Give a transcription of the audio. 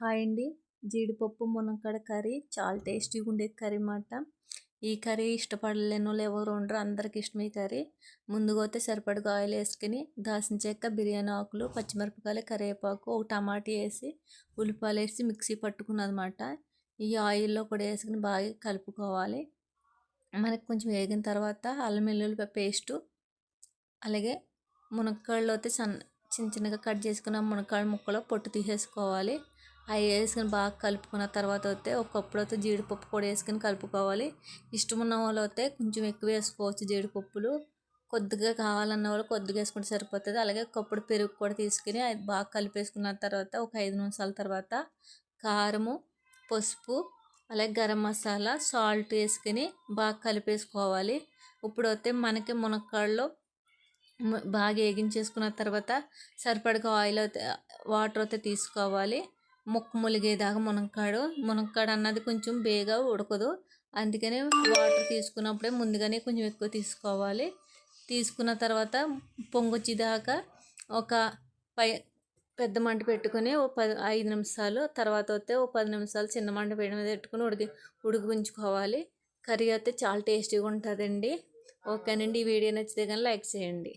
Hi అండి. జీడిపప్పు మునక్కాడ curry చాలా టేస్టీగా ఉండే కర్రీ మాట ఈ కర్రీ ఇష్టపడలేను ఎవరు ఉండరు. అందరికి ఇష్టం ఈ కర్రీ. ముందుగా అయితే సరిపడగా ఆయిల్ వేసుకుని దాసిన చెక్క బిర్యానీ ఆకులు పచ్చిమిరపకాయలు కరివేపాకు ఒక టమాటా వేసి ఉల్లిపాయలు వేసి మిక్సీ పట్టుకున్నదన్నమాట ఈ ఆయిల్లో కూడా వేసుకుని బాగా కలుపుకోవాలి. మనకు కొంచెం వేగిన తర్వాత అల్లం వెల్లుల్లి పేస్టు అలాగే మునక్కాళ్ళు అయితే సన్న చిన్న చిన్నగా కట్ చేసుకున్న మునక్కాయ ముక్కలో పొట్టు తీసేసుకోవాలి. అవి వేసుకుని బాగా కలుపుకున్న తర్వాత అయితే ఒకప్పుడు అయితే జీడిపప్పు కూడా వేసుకొని కలుపుకోవాలి. ఇష్టం ఉన్న వాళ్ళు అయితే కొంచెం ఎక్కువ వేసుకోవచ్చు జీడిపప్పులు. కొద్దిగా కావాలన్న వాళ్ళు కొద్దిగా వేసుకుంటే సరిపోతుంది. అలాగే కప్పుడు పెరుగు కూడా తీసుకుని అది బాగా కలిపేసుకున్న తర్వాత ఒక ఐదు నిమిషాల తర్వాత కారము పసుపు అలాగే గరం మసాలా సాల్ట్ వేసుకుని బాగా కలిపేసుకోవాలి. ఇప్పుడు అయితే మనకి మునక్కాడలో బాగా వేగించేసుకున్న తర్వాత సరిపడగా ఆయిల్ అయితే వాటర్ అయితే తీసుకోవాలి. ముక్కు ములిగేదాకా మునక్కాడు. మునక్కాడు అన్నది కొంచెం బేగా ఉడకదు. అందుకనే వాటర్ తీసుకున్నప్పుడే ముందుగానే కొంచెం ఎక్కువ తీసుకోవాలి. తీసుకున్న తర్వాత పొంగొచ్చేదాకా ఒక పై పెద్ద మంట పెట్టుకుని ఓ పది ఐదు నిమిషాలు తర్వాత వస్తే ఓ పది నిమిషాలు చిన్న మంట మీద పెట్టుకుని ఉడికి ఉడికించుకోవాలి. కర్రీ అయితే చాలా టేస్టీగా ఉంటుందండి. ఓకేనండి. ఈ వీడియో నచ్చితే కానీ లైక్ చేయండి.